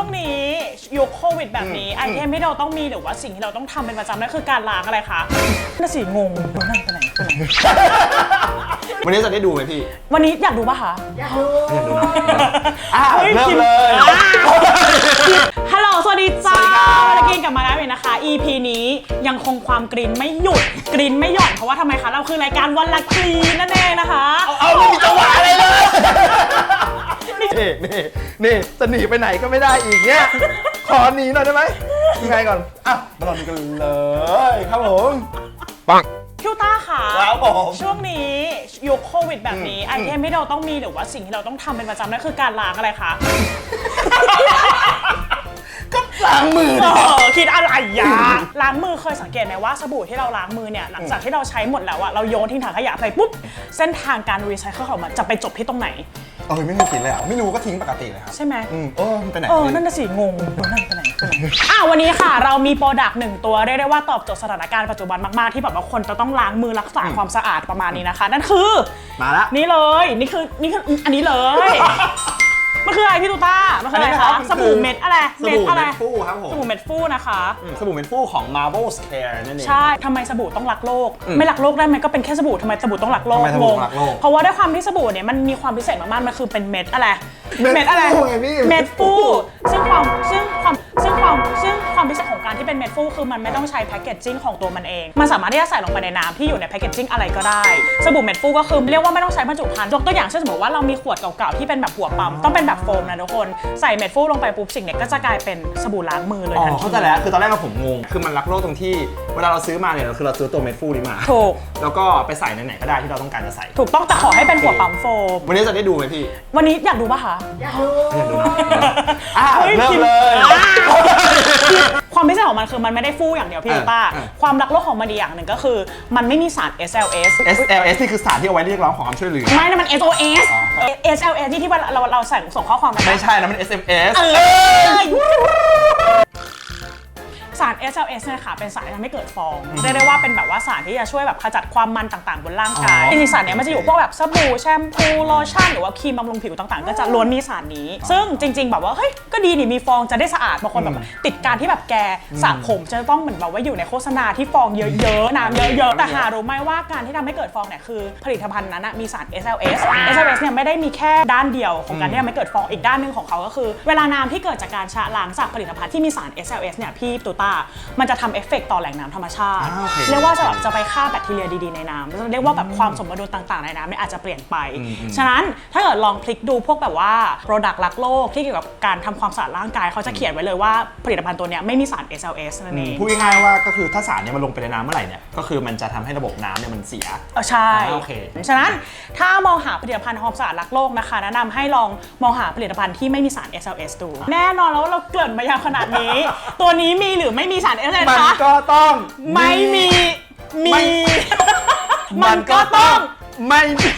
วงนี้ยุคโควิดแบบนี้ไอเทมที่เราต้องมีหรือว่าสิ่งที่เราต้องทำเป็นประจำนั่นคือการล้างอะไรคะน่าสิงงนั่นไปไหนไปไหนวันนี้จะได้ดูไหมพี่วันนี้อยากดูปะคะอยากดูนะอะฮ้ยเริ่มคิดเลย อะฮัลโหลสวัสดีจ้าสวัสดีครับวลากินกลับมาแล้วเนี่ยนะคะ EP นี้ยังคงความกรีนไม่หยุดกรีนไม่หย่อนเพราะว่าทำไมคะเราคือรายการวันละกรีนนั่นเองนะคะ เอาไม่มีจังหวะอะไรเลย นี่นี่นี่จะหนีไปไหนก็ไม่ได้อีกเนี่ย ขอหนีหน่อยได้ไหมยังไงก่อน อะ มาลองดูกันเลยครับผมปัง คิวต้าค่ะครับผมช่วงนี้ยุคโควิดแบบนี้ไอเทมที่เราต้องมีหรือว่าสิ่งที่เราต้องทำเป็นประจำนั่นคือการล้างอะไรคะก็ล้างมือ เอดิอคิดอะไรยะล้างมือเคยสังเกตไหมว่าสบู่ที่เราล้างมือเนี่ยหลังจากที่เราใช้หมดแล้วอะเราโยนทิ้งถังขยะไปปุ๊บเส้นทางการรีไซเคิลของมันจะไปจบที่ตรงไหน เออไม่มีกลิ่นเลยอะไม่รู้ก็ทิ้งปกติเลยครับใช่ไหม อืมเออมันไปไหนเออพี่นั่นน่ะสิ งงนั่นไปไหนไปไหนอะวันนี้ค่ะ เรามีโปรดักต์หนึ่งตัว เรียกได้ว่าตอบโจทย์สถานการณ์ปัจจุบันมาก ๆ ที่แบบว่าคนจะต้องล้างมือรักษาความสะอาดประมาณนี้นะคะ นั่นคือ มาละ นี่เลย นี่คือ นี่คือ อันนี้เลย มันคืออะไรพี่ตูต้า มันคืออะไรอันนี้นะครัคะบมันคือสบู่เม็ดอะไร สบู่อะไรเม็ดฟูครับผม สบู่เม็ดฟูนะคะอืมสบู่เป็นฟู่ของ Marble Care นั่นเอง ใช่ทำไมสบู่ต้องรักโลก ไม่รักโลกได้ไหมก็เป็นแค่สบู่ทำไมสบู่ต้องรักโลกทำไมสบู่งต้องรักโลกเพราะว่าด้วยความที่สบู่เนี่ยมันมีความพิเศษมากๆ มันคือเป็นเม็ดอะไร เม็ดอะไรฟูไงพี่เม็ดฟูซึ่งความซึ่งความซึ่งความซึ่ง ความพิเศษของการที่เป็นเม็ดฟูคือมันไม่ต้องใช้แพคเกจจิ้งของตัวมันเอง มันสามารถที่จะใส่ลงไปในน้ำที่อยู่ในแพคเกจจิ้งอะไรก็ได้ สบู่เม็ดฟูก็คือเรียกว่าไม่ต้องใช้บรรจุภัณฑ์ยกตัวอย่างเช่นสมมติว่าเรามีขวดเก่าๆที่เป็นแบบหัวปั๊มต้องเป็นแบบโฟมนะทุกคนใส่เม็ดฟูลงไปปุ๊บสิ่งเนี้ยก็จะกลายเป็นสบู่ล้างมือเลยอ๋อทันที เข้าใจแล้วคือตอนแรกเราผมงงคือมันรักโลกตรงที่เวลาเราซื้อมาเนี่ยเราคือเราซื้อตัวเม็ดฟูนี้มาถูก แล้วก็ไปใส่ในไหนก็ได้ที่เราต้องการจะใส่ ถูกต้องแต่ขอให้เป็นหัวปั๊มโฟม วันนี้จะได้ดูไหมพี่วันนี้อยากดูปะคะ อยากดูนะอะฮ้ยเริ่มคิดเลย อ่าความพิเศษ ของมันคือมันไม่ได้ฟู่อย่างเดียวพี่เออลูต้าเออความรักโลกของมันอีกอย่างหนึ่งก็คือ มันไม่มีสาร SLS SLS นี่คือสารที่เอาไว้เรียกร้องของความช่วยเหลือ ไม่นะมัน SOS อ๋อ SLS นี่ที่เวลาเราเราใส่ส่งข้อความไปไม่ใช่นะมัน SMS เออสาร SLS เนี่ยค่ะเป็นสารที่ทำให้เกิดฟองเรียกได้ว่าเป็นแบบว่าสารที่จะช่วยแบบขจัดความมันต่างๆ บนร่างกายอ๋อจริงๆสารเนี้ยมันจะอยู่พวกแบบสบู่แชมพูโลชั่นหรือว่าครีมบำรุงผิวต่างๆ ก็จะล้วนมีสารนี้ ซึ่งจริง ๆ แบบว่าเฮ้ยก็ดีนี่มีฟองจะได้สะอาดบางคนแบบติดการที่แบบแกสระผมจะต้องเหมือนแบบว่าอยู่ในโฆษณาที่ฟองเยอะๆน้ำเยอะๆแต่หารู้ไหมว่าการที่ทำให้เกิดฟองเนี่ยคือผลิตภัณฑ์นั้นนะมีสาร SLS SLS เนี่ยไม่ได้มีแค่ด้านเดียวของการที่ทำให้เกิดฟองอีกด้านหนึ่งของเขาก็คือ เวลาน้ำที่เกิดจากการชะล้างจากผลิตภัณฑ์ที่มีสาร SLS เนี่ยพี่ตูต้ามันจะทำเอฟเฟกต์ต่อแหล่งน้ำธรรมชาติ อ่าโอเคเรียกว่าจะแบบจะไปฆ่าแบคทีเรียดีๆในน้ำเรียกว่าแบบความสมดุลต่างๆในน้ำเนี่ยอาจจะเปลี่ยนไปฉะนั้นถ้าเกิดลองพลิกดูพวกแบบว่า Product รักโลกที่เกี่ยวกับการทำความสะอาดร่างกายเขาจะเขียนไว้เลยว่าผลิตภัณฑ์ตัวเนี้ยไม่มีสาร SLS นั่นเอง พูดง่ายๆว่าก็คือถ้าสารเนี่ยมันลงไปในน้ำเมื่อไหร่เนี่ยก็คือมันจะทำให้ระบบน้ำเนี่ยมันเสีย เออใช่ อ่าโอเค ฉะนั้นถ้ามองหาผลิตภัณฑ์ความสะอาดรักโลกนะคะ แนะนำให้ลองมองหาผลิตภัณฑ์ที่ไม่มีสาร SLS ดู แน่นอนแล้วว่าเราเกริ่นมาอย่างขนาดนี้ ตัวนี้มีหรือไม่มีสาร SLS มันคะก็ต้องไม่มีมีไม่มันก็ต้องไม่มี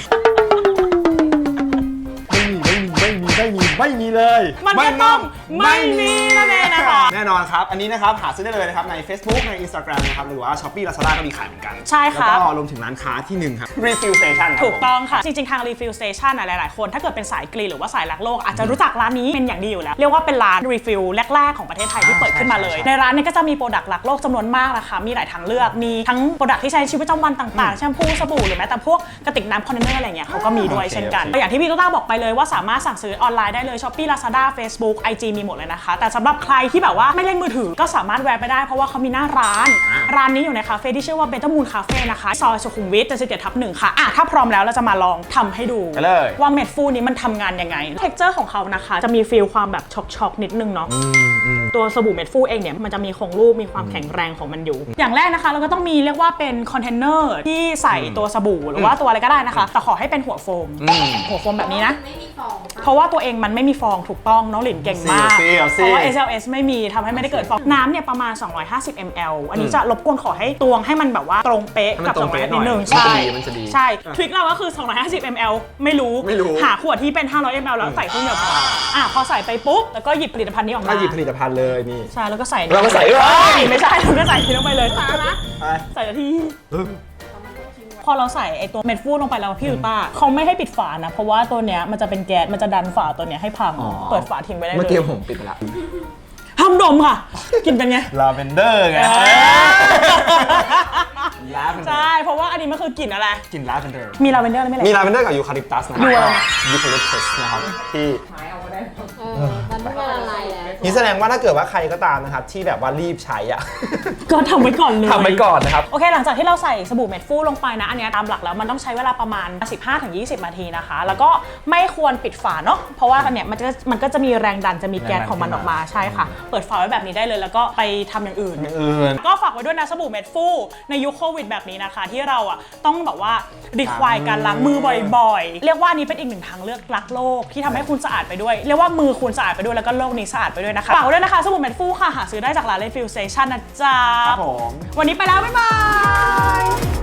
ไม่มีไม่มีไม่มีไม่มีเลย มันก็ต้อง ไม่มีนั่นเองนะคะ แน่นอนครับ อันนี้นะครับหาซื้อได้เลยนะครับใน Facebook ใน Instagram นะครับหรือว่า Shopee Lazada ก็มีขายเหมือนกันใช่ครับแล้วก็รวมถึงร้านค้าที่หนึ่งครับ Refill Station ครับถูกผมต้องค่ะ จริง ๆ ทาง refill station อะหลาย ๆ คนถ้าเกิดเป็นสายกรีนหรือว่าสายรักโลกอาจจะรู้จักร้านนี้เป็นอย่างดีอยู่แล้ว เรียกว่าเป็นร้าน refill แรก ๆ ของประเทศไทยที่เปิดขึ้นมาเลยใช่ใช่ในร้านเนี้ก็จะมีโปรดักต์รักโลกจำนวนมากนะคะมีหลายทางเลือกมีทั้งโปรดักต์ที่ใช้ในชีวิตประจำวันต่างๆแชมพูสบู่หรือแม้แต่พวกกระติกน้ำคอนเทนเนอร์อะไรเงี้ยเขาก็มีด้วยโอเคเช่นกันโอเคอย่างที่พี่ตุ๊ต้าบอกไปเลยว่าสามารถสั่งซื้อออนไลน์ได้เลย Shopee Lazada Facebook IG มีหมดเลยนะคะ แต่สำหรับใครที่แบบว่าไม่เล่นมือถือก็สามารถแวะไปได้เพราะว่าเขามีหน้าร้านอ่าร้านนี้อยู่ในคาเฟ่ที่ชื่อว่า Better Moon Cafe นะคะซอยสุขุมวิท77ทับหนึ่งค่ะอะถ้าพร้อมแล้วเราจะมาลองทำให้ดูไปเลยว่าเม็ดฟูนี้มันทำงานยังไงเท็กเจอร์ของเขานะคะ จะมีฟีลความแบบช็อกๆนิดนึงเนาะ ตัวสบู่เม็ดฟูเองเนี่ยมันจะมีโครงรูปมีความแข็งแรงของมันอยู่ อย่างแรกนะคะ เราก็ต้องมีเรียกว่าเป็นคอนเทนเนอร์ที่ใส่ตัวสบู่หรือว่าตัวอะไรก็ได้นะคะ แต่ขอให้เป็นหัวโฟม หัวโฟมแบบนี้นะ ไม่มีฟองปะเพราะว่าตัวเองมันไม่มีฟองถูกต้องน้องหลินเก่งมากเอาสิเอาสิ เพราะว่า SLS ไม่มีทำให้ไม่ได้เกิดฟองน้ำเนี่ยประมาณ 250 ml อันนี้จะรบกวนขอให้ตวงให้มันแบบว่าตรงเป๊ะให้มันกับตรงเป๊ะ200นิดนึงหน่อยใช่มันจะดีใช่ทริคเราก็คือ 250 ml ไม่รู้ไม่รู้ หาขวดที่เป็น 500 ml แล้วใส่เครื่องเดียวพออะพอใส่ไปปุ๊บแล้วก็หยิบผลิตภัณฑ์นี้ออกก็มาหยิบผลิตภัณฑ์เลยนี่ ใช่แล้วก็ใส่แล้วก็ใส่เอ้เอ้ยยไม่ใช่แล้วก็ใส่ทิ้งลงไปเลยตานะไปใส่ที่เออพอเราใส่ไอตัวเม็ดฟูลงไปแล้วพี่ลูต้าเขาไม่ให้ปิดฝานะ เพราะว่าตัวเนี้ยมันจะเป็นแก๊สมันจะดันฝาตัวเนี้ยให้พัง อ๋อ เปิดฝาทิ้งไว้ได้เลยเมื่อกี้ผมปิดไปแล้วห้ามดมค่ะกลิ่นเป็นไง ลาเวนเดอร์ไงเออลาเวนเดอใช่ ร์เพราะว่าอันนี้มันคือกลิ่นอะไร กลิ่นลาเวนเดอร์ มีลาเวนเดอร์แล้วไม่มีเลยลาเวนเดอร์กับยูคาลิปตัสนะยูอะไร ยูคาลิปตัสนะครับที่ นี่แสดงว่าถ้าเกิดว่าใครก็ตามนะครับที่แบบว่ารีบใช้อะ ก็ทำไว้ก่อนเลย ทำไว้ก่อนนะครับ โอเค หลังจากที่เราใส่สบู่เม็ดฟูลงไปนะ อันเนี้ยตามหลักแล้วมันต้องใช้เวลาประมาณ 15-20 นาทีนะคะ แล้วก็ไม่ควรปิดฝาเนาะ เพราะว่าอันเนี้ยมันจะมันก็จะมีแรงดันจะมีแก๊สของมันออกมา ใช่ค่ะ เปิดฝาไว้แบบนี้ได้เลย แล้วก็ไปทำอย่างอื่นอื่นก็ฝากไว้ด้วยนะสบู่เม็ดฟูในยุคโควิดแบบนี้นะคะ ที่เราอะต้องแบบว่ารีควายการล้างมือบ่อยๆ เรียกว่านี้เป็นอีกหนึ่งทางเลือกรักโลกที่ทำให้คุณสะอาดไปด้วย เรียกว่ามือคุณสะอาดไปด้วยแล้วก็โลกนี้สะอาดไปด้วยนะคะฝากไว้ด้วยนะคะสบู่เม็ดฟูค่ะหาซื้อได้จากร้านเลฟิลเซชันนะจ๊ะครับผมวันนี้ไปแล้วบ๊ายบาย